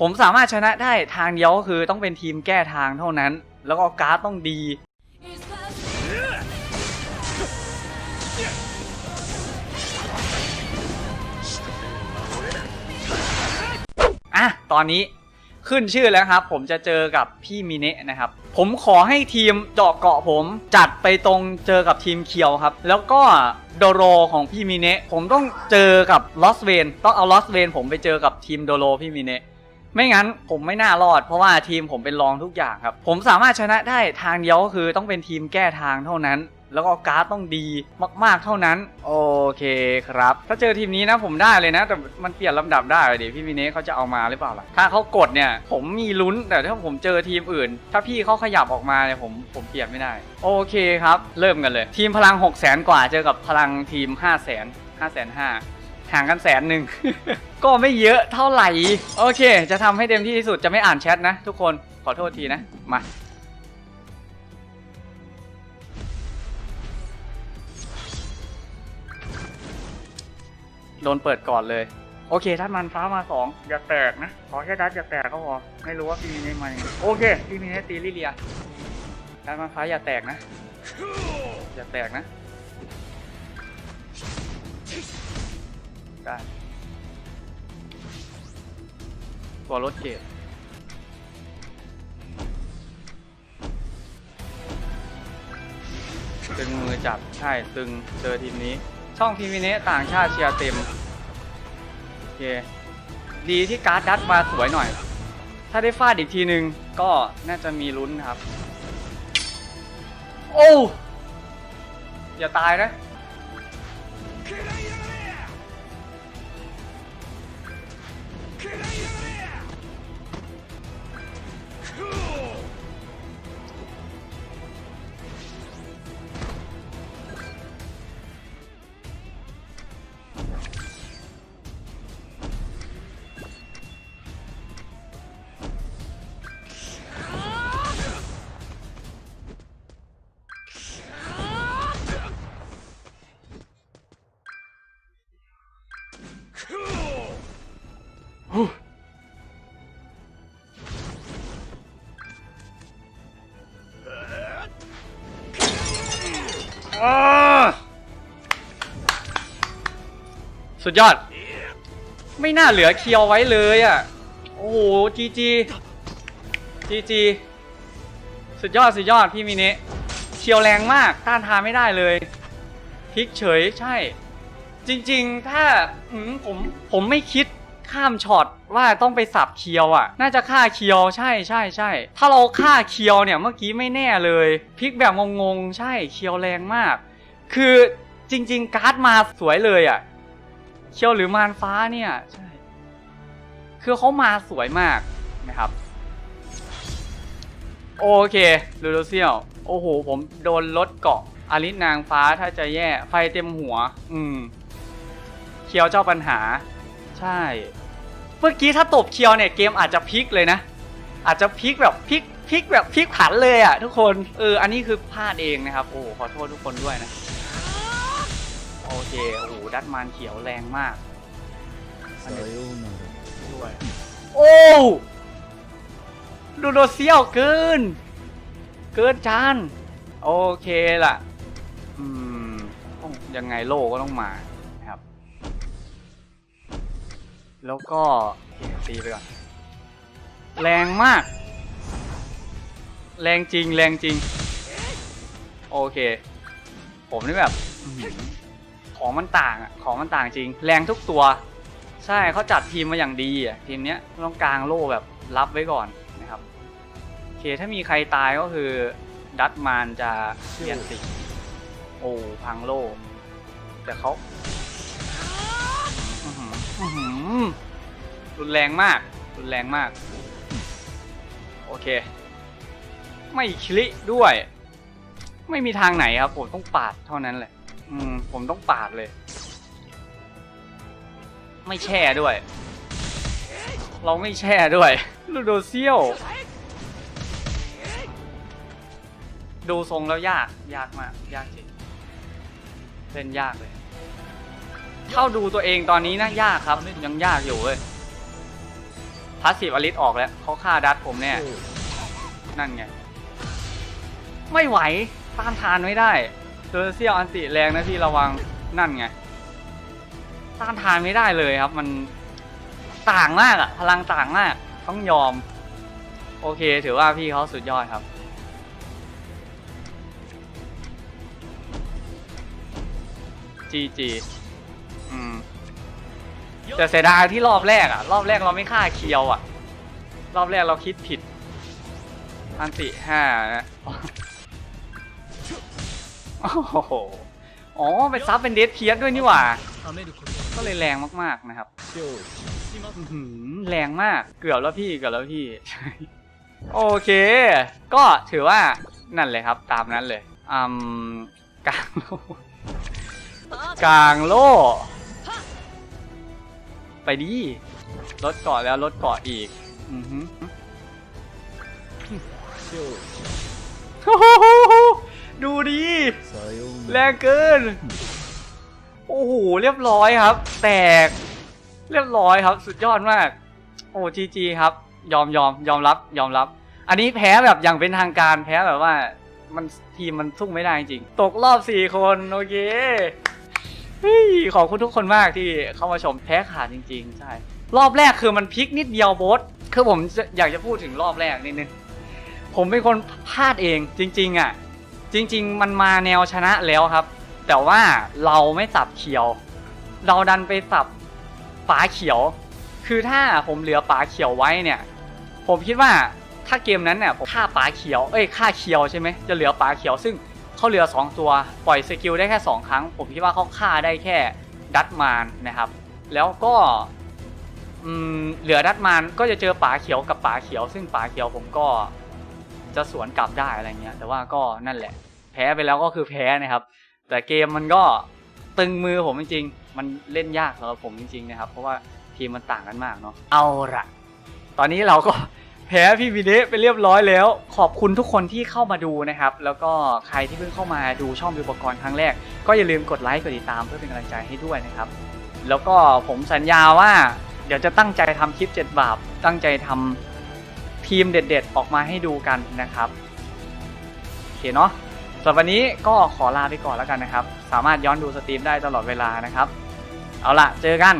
ผมสามารถชนะได้ทางเดียวก็คือต้องเป็นทีมแก้ทางเท่านั้น แล้วก็การ์ดต้องดี อะ ตอนนี้ขึ้นชื่อแล้วครับ ผมจะเจอกับพี่มิเนะนะครับ ผมขอให้ทีมเจาะเกาะผมจัดไปตรงเจอกับทีมเคียวครับ แล้วก็โดโรของพี่มิเนะผมต้องเจอกับลอสเวนต้องเอาลอสเวนผมไปเจอกับทีมโดโรพี่มิเนะ ไม่งั้นผมไม่น่ารอด เพราะว่าทีมผมเป็นรองทุกอย่างครับ ผมสามารถชนะได้ทางเดียวก็คือต้องเป็นทีมแก้ทางเท่านั้น แล้วก็การ์ดต้องดีมากๆเท่านั้น โอเคครับ ถ้าเจอทีมนี้นะผมได้เลยนะ แต่มันเปลี่ยนลำดับได้เดี๋ยวพี่มิเน่เขาจะเอามาหรือเปล่าล่ะถ้าเขากดเนี่ย ผมมีลุ้นแต่ถ้าผมเจอทีมอื่น ถ้าพี่เขาขยับออกมาเนี่ยผมผมเปลี่ยนไม่ได้ โอเคครับ เริ่มกันเลย ทีมพลัง 6 0 0 0 0 0กว่าเจอกับพลังทีม 5 0 0 0 0 0 5 5 0 0 0 ห่างกันแสนหนึ่ง ก็ไม่เยอะเท่าไหร่ โอเค จะทำให้เต็มที่ที่สุดจะไม่อ่านแชทนะ ทุกคนขอโทษทีนะ มาโดนเปิดก่อนเลย โอเคทัดมันฟ้ามาสองอย่าแตกนะ ขอแค่ดัดอย่าแตกก็พอไม่รู้ว่าพี่มีเนตมายังไงโอเคพี่มีเนตตีลิเลียทัดมันฟ้าอย่าแตกนะ อย่าแตกนะ ได้ตัวรถเกตตึงมือจับใช่ตึงเจอทีมนี้ ช่องพีมิเนะต่างชาติเชียร์เต็ม โอเค ดีที่การ์ดดัดมาสวยหน่อย ถ้าได้ฟาดอีกทีนึง ก็น่าจะมีลุ้นครับ โอ้ อย่าตายนะ Can I สุดยอด ไม่น่าเหลือเคียวไว้เลยอะ โอ้โหจีจีจีจีสุดยอดสุดยอดพี่มินะเคียวแรงมากต้านทานไม่ได้เลยพลิกเฉยใช่ จริง ๆ ถ้าผมผมไม่คิด ข้ามช็อตว่าต้องไปสับเคียวอะ น่าจะฆ่าเคียวใช่ใช่ใช่ ถ้าเราฆ่าเคียวเนี่ยเมื่อกี้ไม่แน่เลยพลิกแบบงงๆ ใช่เคียวแรงมาก คือจริง ๆ การ์ดมาสวยเลยอะ เคียวหรือมารฟ้าเนี่ยใช่ คือเขามาสวยมากนะครับ โอเคลูโดเซียว โอ้โห ผมโดนรถเกาะอาริสนางฟ้าถ้าจะแย่ไฟเต็มหัว อืม เคียวเจ้าปัญหา ใช่ เมื่อกี้ถ้าตบเคียวเนี่ยเกมอาจจะพลิกเลยนะ อาจจะพลิกแบบพลิกพลิกแบบพลิกผันเลยอะ่ะทุกคน เออ อันนี้คือพลาดเองนะครับ โอ้ขอโทษทุกคนด้วยนะ โอเค โอ้ดัตมันเขียวแรงมากด้วยโอ้ดูโดเซียวเกิน เกินจานโอเคล่ะ อืมยังไงโลก็ต้องมา แล้วก็ตีไปก่อน แรงมาก แรงจริงแรงจริง โอเค ผมนี่แบบของมันต่างอะของมันต่างจริง แรงทุกตัว ใช่เขาจัดทีมมาอย่างดีอะ ทีมเนี้ยต้องกลางโล่แบบรับไว้ก่อนนะครับโอเคถ้ามีใครตายก็คือดัตมานจะเปลี่ยนสีโอ้พังโล่แต่เขาอือหือ รุนแรงมาก รุนแรงมาก โอเค ไม่คลิด้วย ไม่มีทางไหนครับ ผมต้องปาดเท่านั้นแหละ อืม ผมต้องปาดเลย ไม่แช่ด้วย เราไม่แช่ด้วย ลูโดเซียว ดูทรงแล้วยาก ยากมาก ยากจริงเล่นยากเลย เท่าดูตัวเองตอนนี้นะยากครับยังยากอยู่เว้ยพพาสซีฟอลิสออกแล้วเขาฆ่าดัตผมแน่นั่นไง ไม่ไหวต้านทานไม่ได้โซเซียลอันติแรงนะพี่ระวังนั่นไงต้านทานไม่ได้เลยครับ มันต่างมากอะพลังต่างมาก ต้องยอม โอเค ถือว่าพี่เขาสุดยอดครับจีจี อืมแต่เสียดายที่รอบแรกอะรอบแรกเราไม่ฆ่าเคียวอะรอบแรกเราคิดผิด อันติห้านะโอ้โหอ๋อไปซับเป็นเดทเพียสด้วยนี่หว่า ก็เลยแรงมากๆนะครับแรงมากเกือบแล้วพี่เกือบแล้วพี่ โอเค ก็ถือว่านั่นเลยครับ ตามนั้นเลยอืมกลางโลกลางโล่ ไปดิลดเกาะแล้วลดเกาะอีก อือฮึดูดีแรงเกิน โอ้โห เรียบร้อยครับ แตก เรียบร้อยครับ สุดยอดมาก โอ้จีจีครับ ยอมยอมยอมรับ ยอมรับ อันนี้แพ้แบบอย่างเป็นทางการแพ้แบบว่า มันทีมมันทุ่งไม่ได้จริง ตกรอบสี่คน โอเค เฮ้ยขอบคุณทุกคนมากที่เข้ามาชมแพ้ขาดจริงๆ ใช่ รอบแรกคือมันพลิกนิดเดียวโบสคือผมจะอยากจะพูดถึงรอบแรกนิดนึง ผมเป็นคนพลาดเองจริง ๆ อะ จริง ๆ มันมาแนวชนะแล้วครับ แต่ว่าเราไม่สับเขียว เราดันไปสับป๋าเขียว คือถ้าผมเหลือป๋าเขียวไว้เนี่ย ผมคิดว่าถ้าเกมนั้นเนี่ยผมฆ่าป๋าเขียว เอ้ยฆ่าเขียวใช่ไหมจะเหลือป๋าเขียวซึ่ง เขาเหลือ 2 ตัวปล่อยสกิลได้แค่ 2 ครั้ง ผมคิดว่าเขาฆ่าได้แค่ดัตมานนะครับ แล้วก็เหลือดัตมานก็จะเจอป๋าเขียวกับป๋าเขียว ซึ่งป๋าเขียวผมก็จะสวนกลับได้อะไรเงี้ย แต่ว่าก็นั่นแหละ แพ้ไปแล้วก็คือแพ้นะครับ แต่เกมมันก็ตึงมือผมจริงๆ มันเล่นยากสำหรับผมจริงๆนะครับ เพราะว่าทีมมันต่างกันมากเนาะ เอาละตอนนี้เราก็ แพ้พี่วินเดไปเรียบร้อยแล้ว ขอบคุณทุกคนที่เข้ามาดูนะครับ แล้วก็ใครที่เพิ่งเข้ามาดูช่องวิวปกรณ์ครั้งแรก ก็อย่าลืมกดไลค์กดติดตามเพื่อเป็นกำลังใจให้ด้วยนะครับ แล้วก็ผมสัญญาว่า เดี๋ยวจะตั้งใจทำคลิป7บาปตั้งใจทำทีมเด็ด ๆ ออกมาให้ดูกันนะครับโอเคเนาะส่วนวันนี้ก็ขอลาไปก่อนแล้วกันนะครับ สามารถย้อนดูสตรีมได้ตลอดเวลานะครับ เอาล่ะ เจอกัน